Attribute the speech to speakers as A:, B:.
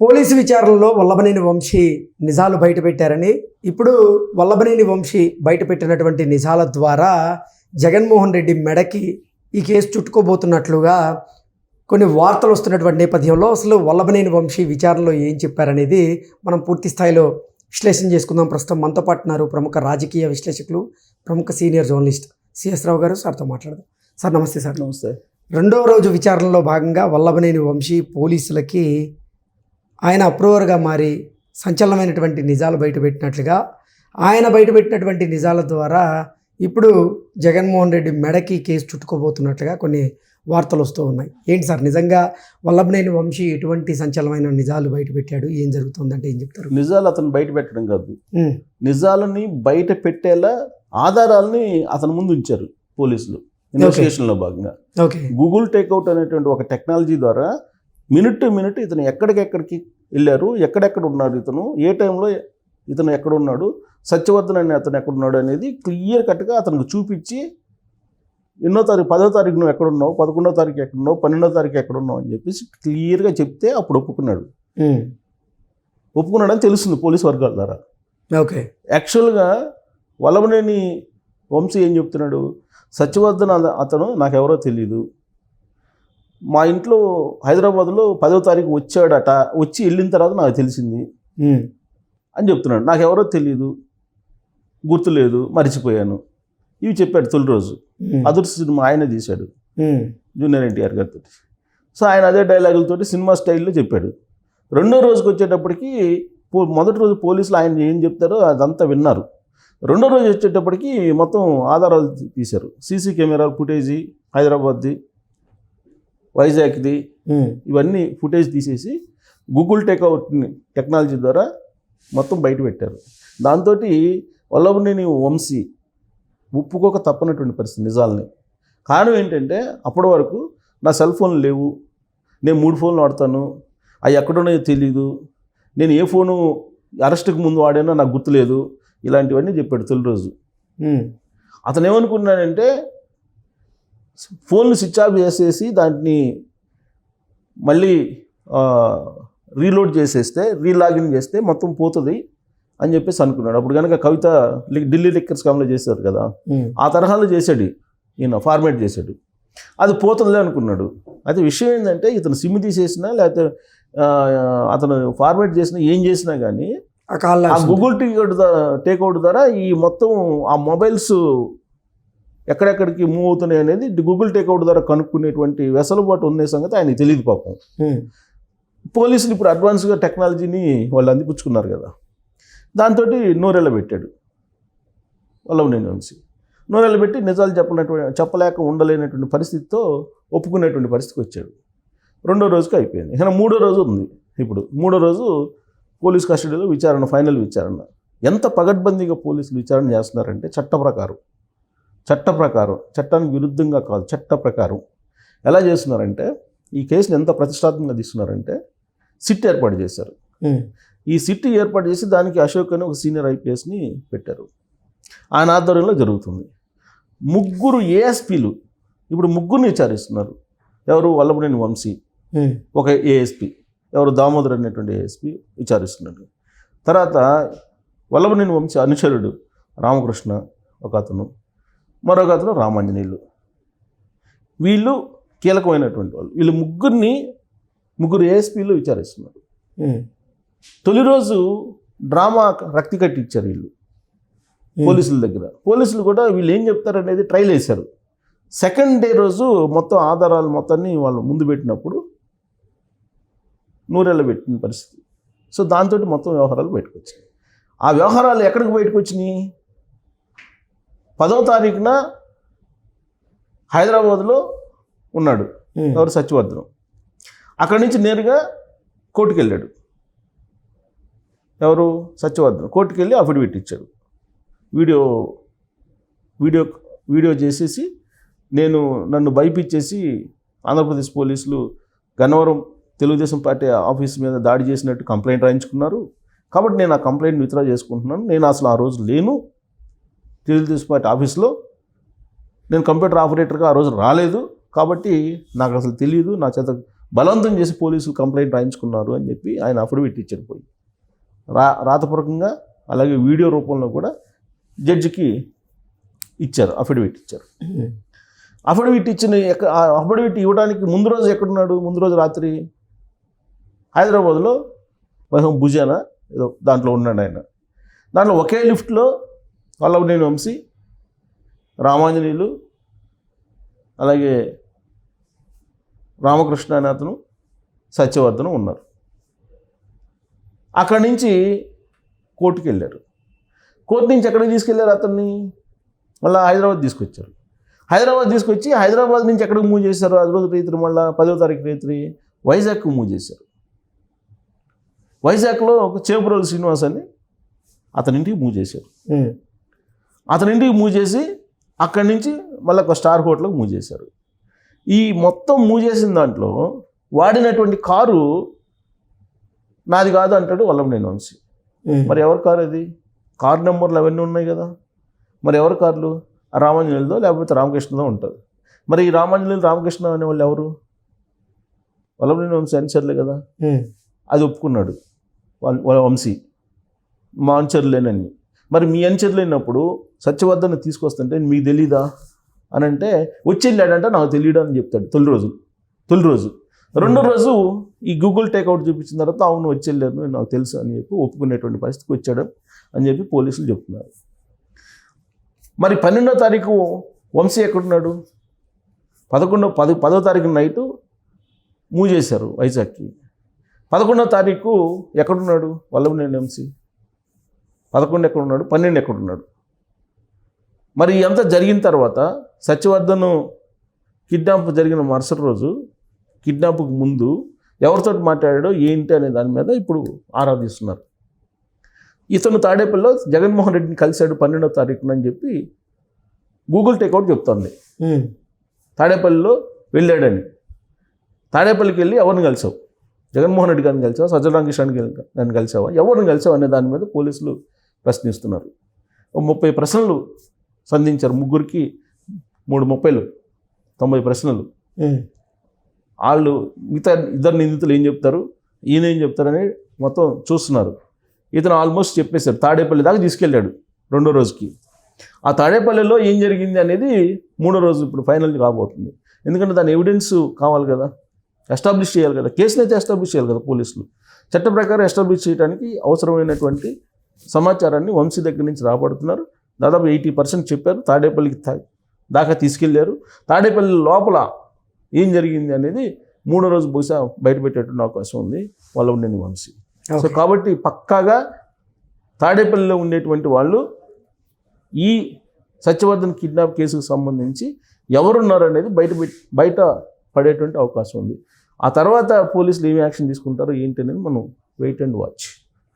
A: Police విచారణలో వల్లభనేని వంశీ నిజాలు బయటపెట్టారని ఇప్పుడు వల్లభనేని వంశీ బయటపెట్టినటువంటి నిజాల ద్వారా జగన్మోహన్ రెడ్డి మెడకి ఈ కేసు చుట్టుకోబోతున్నట్లుగా కొన్ని వార్తలు వస్తున్నటువంటి నేపథ్యంలో అసలు వల్లభనేని వంశీ విచారణలో ఏం చెప్పారనేది మనం పూర్తి స్థాయిలో విశ్లేషణ చేసుకుందాం. ప్రస్తుతం మనతో పాటు ఉన్నారు ప్రముఖ రాజకీయ విశ్లేషకులు ప్రముఖ సీనియర్ జర్నలిస్ట్ సిఎస్ రావు గారు. సార్తో మాట్లాడదాం. సార్ నమస్తే సార్.
B: నమస్తే.
A: రెండవ రోజు విచారణలో భాగంగా వల్లభనేని వంశీ పోలీసులకి ఆయన అప్రూవర్గా మారి సంచలనమైనటువంటి నిజాలు బయటపెట్టినట్లుగా ఆయన బయటపెట్టినటువంటి నిజాల ద్వారా ఇప్పుడు జగన్మోహన్ రెడ్డి మెడకి కేసు చుట్టుకోబోతున్నట్లుగా కొన్ని వార్తలు వస్తూ ఉన్నాయి. ఏంటి సార్? నిజంగా వల్లభనేని వంశీ ఎటువంటి సంచలనమైన నిజాలు బయటపెట్టాడు? ఏం జరుగుతుందంటే ఏం చెప్తారు?
B: నిజాలు అతను బయట పెట్టడం కాదు నిజాలని బయట పెట్టేలా ఆధారాలని అతని ముందు ఉంచారు పోలీసులు. ఇన్వెస్టిగేషన్లో భాగంగా.
A: ఓకే.
B: గూగుల్ టేక్అవుట్ అనేటువంటి ఒక టెక్నాలజీ ద్వారా మినిట్ టు మినిట్ ఇతను ఎక్కడికెక్కడికి వెళ్ళారు ఎక్కడెక్కడ ఉన్నాడు ఇతను ఏ టైంలో ఇతను ఎక్కడ ఉన్నాడు సత్యవర్ధన్ అనే అతను ఎక్కడ ఉన్నాడు అనేది క్లియర్ కట్గా అతనికి చూపించి ఎన్నో తారీఖు పదో తారీఖు నువ్వు ఎక్కడ ఉన్నావు పదకొండో తారీఖు ఎక్కడ ఉన్నావు పన్నెండో తారీఖు ఎక్కడ ఉన్నావు అని చెప్పేసి క్లియర్గా చెప్తే అప్పుడు ఒప్పుకున్నాడు. ఒప్పుకున్నాడని తెలుస్తుంది పోలీస్ వర్గాల ద్వారా.
A: ఓకే.
B: యాక్చువల్గా వల్లభనేని వంశీ ఏం చెప్తున్నాడు సత్యవర్ధన్ అత- అతను నాకెవరో తెలియదు మా ఇంట్లో హైదరాబాద్లో పదో తారీఖు వచ్చాడట వచ్చి వెళ్ళిన తర్వాత నాకు తెలిసింది. అని చెప్తున్నాడు. నాకెవరో తెలియదు గుర్తులేదు మర్చిపోయాను. ఇవి చెప్పాడు తొలి రోజు. అదృష్ట సినిమా ఆయనే తీశాడు. జూనియర్ ఎన్టీఆర్ గారితో. సో ఆయన అదే డైలాగులతోటి సినిమా స్టైల్లో చెప్పాడు. రెండో రోజుకి వచ్చేటప్పటికి పో మొదటి రోజు పోలీసులు ఆయన ఏం చెప్తారో అదంతా విన్నారు. రెండో రోజు వచ్చేటప్పటికి మొత్తం ఆధారాలు తీశారు. సీసీ కెమెరా ఫుటేజీ హైదరాబాద్ది. వైజాగ్ది ఇవన్నీ ఫుటేజ్ తీసేసి గూగుల్ టేక్అవుట్ టెక్నాలజీ ద్వారా మొత్తం బయట పెట్టారు. దాంతో వల్లభనేని వంశీ ఒప్పుకోక తప్పనటువంటి పరిస్థితి నిజాలని. కారణం ఏంటంటే అప్పటి వరకు నా సెల్ ఫోన్లు లేవు. నేను మూడు ఫోన్లు వాడతాను. అవి ఎక్కడున్నాయో తెలీదు. నేను ఏ ఫోను అరెస్ట్కి ముందు వాడానో నాకు గుర్తులేదు. ఇలాంటివన్నీ చెప్పాడు తొలి రోజు. అతను ఏమనుకున్నాడంటే ఫోన్లు స్విచ్ ఆఫ్ చేసేసి దాన్ని మళ్ళీ రీలోడ్ చేసేస్తే రీలాగిన్ చేస్తే మొత్తం పోతుంది అని చెప్పేసి అనుకున్నాడు. అప్పుడు కనుక కవిత ఢిల్లీ లిక్కర్స్ కామ్లో చేశారు కదా ఆ తరహాలో చేశాడు ఈయన ఫార్మేట్ చేశాడు. అది పోతుందిలే అనుకున్నాడు. అయితే విషయం ఏంటంటే ఇతను సిమ్ తీసేసినా లేకపోతే అతను ఫార్మేట్ చేసినా ఏం చేసినా కానీ
A: ఆ
B: గూగుల్ టికెట్ టేక్అవుట్ ద్వారా ఈ మొత్తం ఆ మొబైల్స్ ఎక్కడెక్కడికి మూవ్ అవుతున్నాయి అనేది గూగుల్ టేక్అవుట్ ద్వారా కనుక్కునేటువంటి వెసలుబాటు ఉన్న సంగతి ఆయనకి తెలియదు పాపం. పోలీసులు ఇప్పుడు అడ్వాన్స్గా టెక్నాలజీని వాళ్ళు అందిపుచ్చుకున్నారు కదా. దాంతో నూరెళ్ళ పెట్టాడు. వల్లభనేని వంశీ నూరెళ్ళ పెట్టి నిజాలు చెప్పనటువంటి చెప్పలేక ఉండలేనటువంటి పరిస్థితితో ఒప్పుకునేటువంటి పరిస్థితికి వచ్చాడు. రెండో రోజుకి అయిపోయింది. ఇక మూడో రోజు ఉంది ఇప్పుడు. మూడో రోజు పోలీస్ కస్టడీలో విచారణ ఫైనల్ విచారణ. ఎంత పగడ్బందీగా పోలీసులు విచారణ చేస్తున్నారంటే చట్ట ప్రకారం. చట్ట ప్రకారం చట్టానికి విరుద్ధంగా కాదు చట్ట ప్రకారం. ఎలా చేస్తున్నారంటే ఈ కేసుని ఎంత ప్రతిష్టాత్మకంగా తీస్తున్నారంటే సిట్ ఏర్పాటు చేశారు. ఈ సిట్ ఏర్పాటు చేసి దానికి అశోక్ అని ఒక సీనియర్ ఐపీఎస్ని పెట్టారు. ఆయన ఆధ్వర్యంలో జరుగుతుంది. ముగ్గురు ఏఎస్పీలు ఇప్పుడు ముగ్గురిని విచారిస్తున్నారు. ఎవరు? వల్లభనేని వంశీ ఒక ఏఎస్పీ ఎవరు? దామోదర్ అనేటువంటి ఏఎస్పీ విచారిస్తున్నాడు తర్వాత వల్లభనేని వంశీ అనుచరుడు రామకృష్ణ ఒక అతను. మరొక అతను రామాంజనేయులు. వీళ్ళు కీలకమైనటువంటి వాళ్ళు. వీళ్ళు ముగ్గురిని ముగ్గురు ఏఎస్పీలు విచారిస్తున్నారు. తొలి రోజు డ్రామా రక్తి కట్టి ఇచ్చారు వీళ్ళు. పోలీసుల దగ్గర. పోలీసులు కూడా వీళ్ళు ఏం చెప్తారు అనేది ట్రైల్ వేశారు. సెకండ్ డే రోజు మొత్తం ఆధారాలు మొత్తాన్ని వాళ్ళు ముందు పెట్టినప్పుడు నూరెళ్ళ పెట్టిన పరిస్థితి. సో దాంతో మొత్తం వ్యవహారాలు బయటకు వచ్చినాయి. ఆ వ్యవహారాలు ఎక్కడికి బయటకు వచ్చినాయి? పదవ తారీఖున హైదరాబాద్లో ఉన్నాడు. ఎవరు? సత్యవర్ధనం. అక్కడి నుంచి నేరుగా కోర్టుకు వెళ్ళాడు ఎవరు? సత్యవర్ధన్. కోర్టుకు వెళ్ళి అఫిడవిట్ ఇచ్చాడు వీడియో వీడియో వీడియో చేసేసి నేను నన్ను భయపించేసి ఆంధ్రప్రదేశ్ పోలీసులు గన్నవరం తెలుగుదేశం పార్టీ ఆఫీస్ మీద దాడి చేసినట్టు కంప్లైంట్ రాయించుకున్నారు. కాబట్టి నేను ఆ కంప్లైంట్ విత్డ్రా చేసుకుంటున్నాను. నేను అసలు ఆ రోజు లేను. తెలుగుదేశం పార్టీ ఆఫీస్లో నేను కంప్యూటర్ ఆపరేటర్గా ఆ రోజు రాలేదు కాబట్టి నాకు అసలు తెలియదు నా చేత బలవంతం చేసి పోలీసులు కంప్లైంట్ రాయించుకున్నారు అని చెప్పి ఆయన అఫిడవిట్ ఇచ్చారు పోయి. రా రాతపూర్వకంగా అలాగే వీడియో రూపంలో కూడా జడ్జికి ఇచ్చారు అఫిడవిట్ ఇచ్చారు. అఫిడవిట్ ఇచ్చిన ఎక్క- అఫిడవిట్ ఇవ్వడానికి ముందు రోజు ఎక్కడున్నాడు? ముందు రోజు రాత్రి హైదరాబాద్లో వైహం భుజాన ఏదో దాంట్లో ఉన్నాడు ఆయన. దాంట్లో ఒకే లిఫ్ట్లో వల్లభనేని వంశీ రామాంజనేయులు అలాగే రామకృష్ణ అనే అతను సత్యవర్ధనం ఉన్నారు. అక్కడి నుంచి కోర్టుకి వెళ్ళారు. కోర్టు నుంచి ఎక్కడికి తీసుకెళ్ళారు అతన్ని? మళ్ళీ హైదరాబాద్ తీసుకొచ్చారు. హైదరాబాద్ తీసుకొచ్చి హైదరాబాద్ నుంచి ఎక్కడికి మూవ్ చేశారు? అది రోజు రైతులు మళ్ళీ పదో తారీఖు రైతులు వైజాగ్ మూవ్ చేశారు. వైజాగ్లో ఒక చేపురోలు శ్రీనివాస్ అని అతని ఇంటికి మూవ్ చేశారు. అతని ఇంటికి మూవ్ చేసి అక్కడి నుంచి మళ్ళీ ఒక స్టార్ హోటల్కి మూవ్ చేశారు. ఈ మొత్తం మూవ్ చేసిన దాంట్లో వాడినటువంటి కారు నాది కాదు అంటాడు వల్లభనేని వంశీ. మరి ఎవరి కారు అది కార్ నెంబర్లు అవన్నీ ఉన్నాయి కదా. మరి ఎవరి కార్లు? రామాంజనేయులదో లేకపోతే రామకృష్ణదో ఉంటుంది. మరి ఈ రామాంజనేయులు రామకృష్ణ అనే వాళ్ళు ఎవరు? వల్లభనేని వంశీ అనుచరులే కదా. అది ఒప్పుకున్నాడు. వంశీ. మా అనుచరులేనని. మరి మీ అనుచరులేనప్పుడు సత్యవర్ధన తీసుకొస్తుంటే మీకు తెలీదా? అని అంటే వచ్చి వెళ్ళాడంటే నాకు తెలియదు అని చెప్తాడు తొలి రోజు. తొలి రోజు. రెండో రోజు ఈ గూగుల్ టేక్అవుట్ చూపించిన తర్వాత అవును వచ్చి వెళ్ళాను నాకు తెలుసు అని చెప్పి ఒప్పుకునేటువంటి పరిస్థితికి వచ్చాడు అని చెప్పి పోలీసులు చెప్తున్నారు. మరి పన్నెండో తారీఖు వంశీ ఎక్కడున్నాడు? పదకొండో పది పదో తారీఖు నైటు మూవ్ చేశారు వైజాగ్కి. పదకొండో తారీఖు ఎక్కడున్నాడు? వల్లభనేని వంశీ? పదకొండు ఎక్కడున్నాడు పన్నెండు ఎక్కడున్నాడు మరి ఎంత జరిగిన తర్వాత సత్యవర్ధన్ కిడ్నాప్ జరిగిన మరుసటి రోజు కిడ్నాప్కి ముందు ఎవరితో మాట్లాడాడో ఏంటి అనే దాని మీద ఇప్పుడు ఆరాధిస్తున్నారు. ఇతను తాడేపల్లిలో జగన్మోహన్ రెడ్డిని కలిశాడు పన్నెండో తారీఖున అని చెప్పి గూగుల్ టేక్అవుట్ చెప్తోంది. తాడేపల్లిలో వెళ్ళాడని. తాడేపల్లికి వెళ్ళి ఎవరిని కలిసావు? జగన్మోహన్ రెడ్డి గారిని కలిసావా? సజ్జల రామకృష్ణ గారిని కలిసావా? ఎవరిని కలిసావు అనే దాని మీద పోలీసులు ప్రశ్నిస్తున్నారు. ముప్పై ప్రశ్నలు సంధించారు. ముగ్గురికి మూడు ముప్పైలు తొంభై ప్రశ్నలు. వాళ్ళు మిగతా ఇద్దరు నిందితులు ఏం చెప్తారు? ఈయన ఏం చెప్తారని మొత్తం చూస్తున్నారు. ఇతను ఆల్మోస్ట్ చెప్పేశాడు. తాడేపల్లి దాకా తీసుకెళ్ళాడు రెండో రోజుకి. ఆ తాడేపల్లిలో ఏం జరిగింది అనేది మూడో రోజు ఇప్పుడు ఫైనల్ కాబోతుంది. ఎందుకంటే దాని ఎవిడెన్స్ కావాలి కదా. ఎస్టాబ్లిష్ చేయాలి కదా. కేసుని అయితే ఎస్టాబ్లిష్ చేయాలి కదా పోలీసులు. చట్ట ప్రకారం ఎస్టాబ్లిష్ చేయడానికి అవసరమైనటువంటి సమాచారాన్ని వంశీ దగ్గర నుంచి రాబడుతున్నారు. దాదాపు ఎయిటీ పర్సెంట్ చెప్పారు. తాడేపల్లికి తా- దాకా తీసుకెళ్ళారు. తాడేపల్లి లోపల ఏం జరిగింది అనేది మూడో రోజు బహుశా బయటపెట్టేటువంటి అవకాశం ఉంది. వాళ్ళ ఉండని వంశీ. సో. కాబట్టి పక్కాగా తాడేపల్లిలో ఉండేటువంటి వాళ్ళు ఈ సత్యవర్ధన్ కిడ్నాప్ కేసుకు సంబంధించి ఎవరున్నారు అనేది బయట బయట పడేటువంటి అవకాశం ఉంది. ఆ తర్వాత పోలీసులు ఏమి యాక్షన్ తీసుకుంటారో ఏంటి అనేది మనం wait and watch.